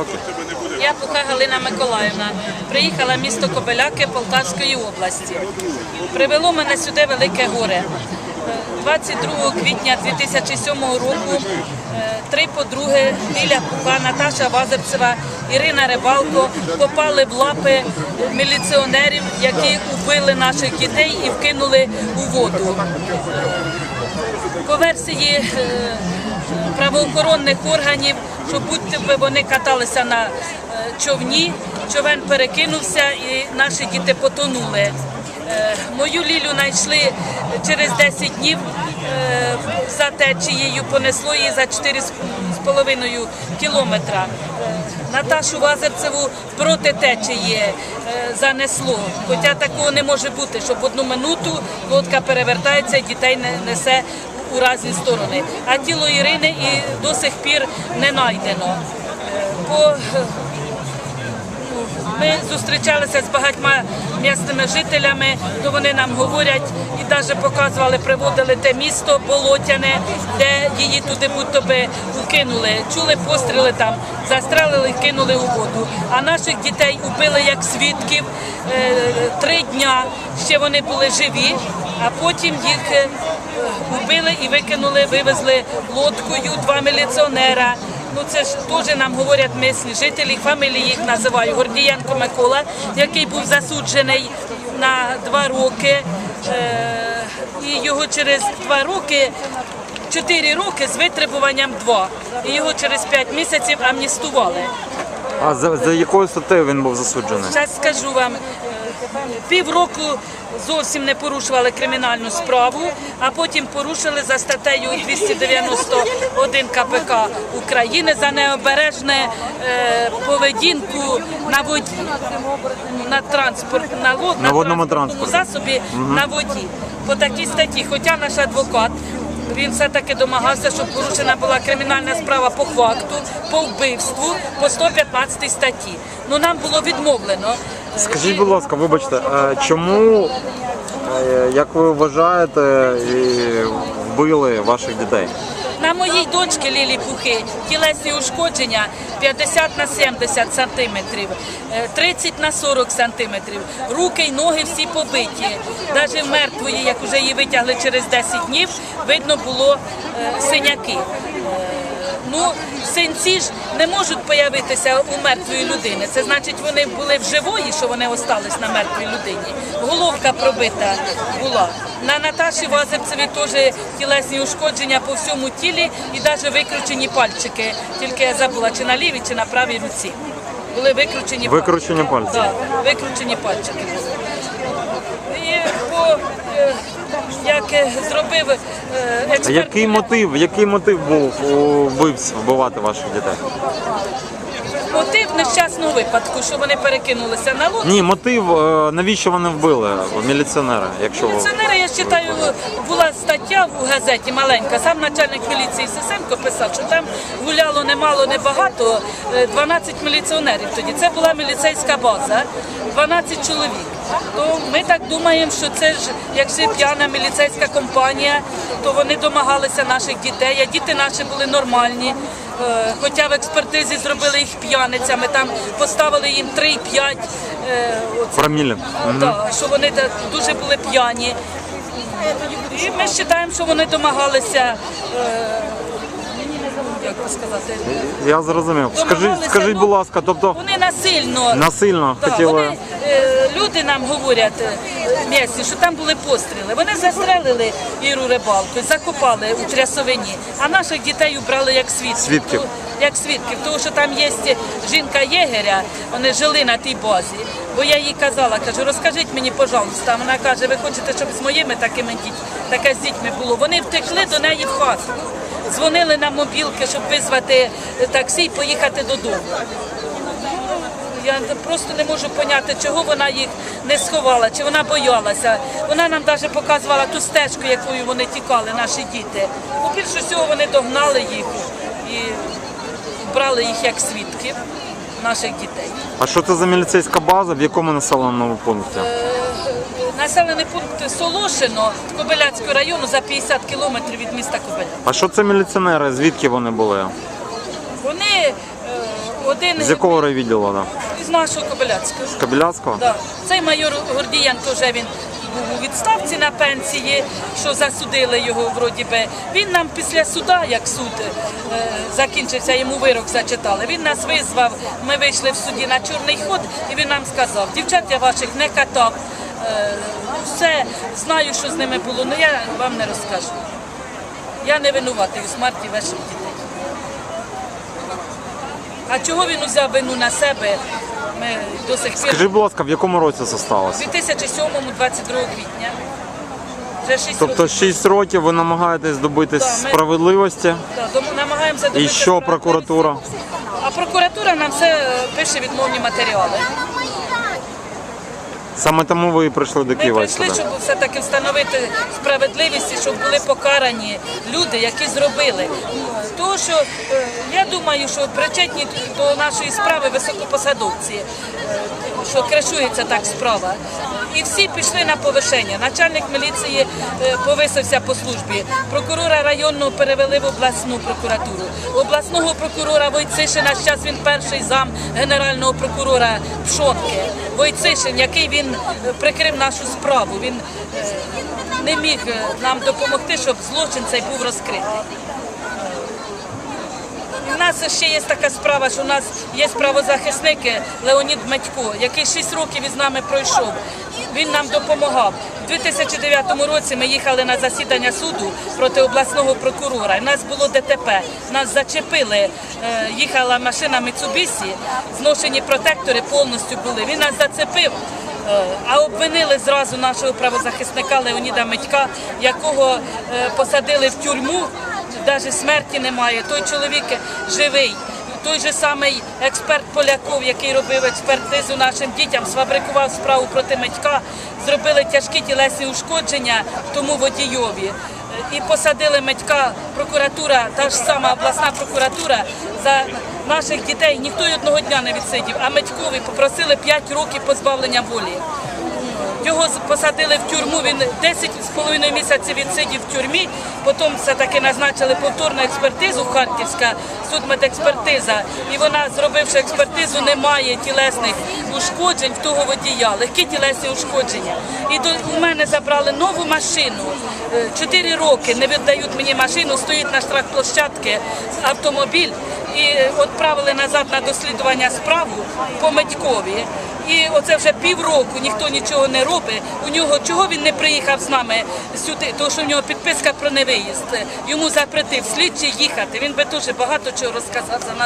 Окей. Я Пуха Галина Миколаївна. Приїхала місто Кобеляки Полтавської області. Привело мене сюди велике горе. Е, 22 квітня 2007 року е, три подруги Ліля Пуха, Наташа Вазерцева, Ірина Рибалко попали в лапи міліціонерів, які убили наших дітей і вкинули у воду. По версії е, правоохоронних органів, що будь-то би вони каталися на е, човні, човен перекинувся і наші діти потонули. Е, Мою Лілю знайшли через 10 днів е, за течією, понесло її за 4,5 кілометра. Наташу Вазерцеву проти течії занесло. Хоча такого не може бути, щоб одну минуту лодка перевертається і дітей не несе у разні сторони. А тіло Ірини і до сих пір не знайдено. Е, По ми зустрічалися з багатьма місцевими жителями, то вони нам говорять і навіть показували, приводили те місто Болотяне, де її туди будь-то би вкинули. Чули постріли там, застрелили кинули у воду. А наших дітей убили як свідків е, три дня. Ще вони були живі, а потім їх е, убили і викинули, вивезли лодкою два міліціонера. Ну це ж теж нам говорять місні жителі, фамілії їх називаю. Гордієнко Микола, який був засуджений на два роки. Е, і його через два роки, чотири роки з витребуванням два. І його через п'ять місяців амністували. А за, за якою статтею він був засуджений? Зараз скажу вам, півроку зовсім не порушували кримінальну справу, а потім порушили за статтею 291 КПК України за необережне е, поведінку на воді, на транспорт, на, лод, На водному транспортному засобі на воді. По такій статті, хоча наш адвокат. Він все-таки домагався, щоб порушена була кримінальна справа по факту, по вбивству, по 115 статті. Ну нам було відмовлено. Скажіть, будь ласка, вибачте, чому, е, як ви вважаєте, вбили ваших дітей? На моїй дочці Лілі Пухи тілесні ушкодження 50 на 70 сантиметрів, е, 30 на 40 сантиметрів. Руки й ноги всі побиті. Навіть мертвої, як вже її витягли через 10 днів, видно було е, синяки. Ну, синці ж не можуть появитися у мертвої людини. Це значить, вони були в живої, що вони остались на мертвій людині. Головка пробита була. На Наташі Вазерцеві теж тілесні ушкодження по всьому тілі і навіть викручені пальчики. Тільки я забула, чи на лівій, чи на правій руці. Були викручені Викручені пальці? Так, викручені пальчики. І по, е, як е, зробив експерт. А який мотив, який мотив був у вбивати ваших дітей? Мотив нещасного випадку, що вони перекинулися на лодку. Ні, мотив, е, навіщо вони вбили міліціонера, якщо Міліціонери, я вважаю, була стаття у газеті маленька. Сам начальник міліції Сисенко писав, що там гуляло немало, небагато, е, 12 міліціонерів тоді. Це була міліцейська база, 12 чоловік. То ми так думаємо, що це ж, якщо п'яна міліцейська компанія, то вони домагалися наших дітей, а діти наші були нормальні. Е, Хоча в експертизі зробили їх п'яницями, там поставили їм 3-5 е, промілі? так, що вони дуже були п'яні. І ми вважаємо, що вони домагалися, е, як би сказати, Я зрозумів. Скажіть, скажіть, ну, будь ласка, тобто вони насильно. насильно Так, хотіли. вони, люди нам говорять е, місці, що там були постріли. Вони застрелили Іру рибалку, закопали у трясовині, а наших дітей убрали як свідків. Свідків. Як свідків, тому що там є жінка єгеря, вони жили на тій базі. Бо я їй казала, кажу, розкажіть мені, пожалуйста. Вона каже, ви хочете, щоб з моїми такими дітьми, таке з дітьми було. Вони втекли до неї в хату. Дзвонили на мобілки, щоб визвати е, таксі і поїхати додому. Я просто не можу поняти, чого вона їх не сховала, чи вона боялася. Вона нам навіть показувала ту стежку, якою вони тікали, наші діти. Ну, більше всього вони догнали їх і брали їх як свідків наших дітей. А що це за міліцейська база? В якому населеному пункті? Населений пункт Солошино Кобиляцького району за 50 кілометрів від міста Кобиля. А що це міліціонери? Звідки вони були? Вони е, один З якого райвідділу вона? Із нашого Кобиляцького. З Кабіляцького? Да. Цей майор Гордієнко вже він був у відставці на пенсії, що засудили його вроді би. Він нам після суда, як суд е, закінчився, йому вирок зачитали. Він нас визвав, ми вийшли в суді на чорний ход, і він нам сказав, дівчат я ваших не катав. Е, все, знаю, що з ними було, але я вам не розкажу. Я не винуватий у смерті ваших дітей. А чого він узяв вину на себе? Ми до сих пір Скажіть, будь ласка, в якому році це сталося? 2007-му, 22 квітня. Вже 6 Тобто років. 6 років ви намагаєтесь добитись Да, ми- справедливості. Да, дом- намагаємося І добитися що справедливості. прокуратура? А прокуратура нам все е, пише відмовні матеріали. Саме тому ви і прийшли до Ми прийшли, сюди. щоб все-таки встановити справедливість і щоб були покарані люди, які зробили. Тому що е, я думаю, що причетні до нашої справи високопосадовці, е, що кришується так справа. І всі пішли на повишення. Начальник міліції е, повисився по службі. Прокурора районного перевели в обласну прокуратуру. Обласного прокурора Войцишина, зараз він перший зам генерального прокурора Пшонки. Войцишин, який він е, прикрив нашу справу. Він е, не міг нам допомогти, щоб злочин цей був розкритий. У нас ще є така справа, що у нас є правозахисник Леонід Медько, який 6 років із нами пройшов. Він нам допомагав. У 2009 році ми їхали на засідання суду проти обласного прокурора. У нас було ДТП. Нас зачепили. Е, Їхала машина Міцубісі, зношені протектори повністю були. Він нас зацепив. Е, А обвинили зразу нашого правозахисника Леоніда Медька, якого е, посадили в тюрму навіть смерті немає. Той чоловік живий. Той же самий експерт Поляков, який робив експертизу нашим дітям, сфабрикував справу проти Медька, зробили тяжкі тілесні ушкодження тому водійові. Е, І посадили Медька, прокуратура, та ж сама обласна прокуратура за наших дітей ніхто й одного дня не відсидів, а Медькові попросили 5 років позбавлення волі. Його посадили в тюрму. Він 10 з половиною місяців відсидів в тюрмі. Потім все-таки назначили повторну експертизу Харківська судмедекспертиза. І вона, зробивши експертизу, немає тілесних ушкоджень в того водія, легкі тілесні ушкодження. І до у мене забрали нову машину. Е, Чотири роки не віддають мені машину, стоїть на штрафплощадці автомобіль і відправили назад на дослідування справу по Медькові. І оце вже півроку ніхто нічого не робить. У нього чого він не приїхав з нами сюди, тому що в нього підписка про невиїзд. Йому запретив слідчий їхати. Він би дуже багато чого розказав за нас.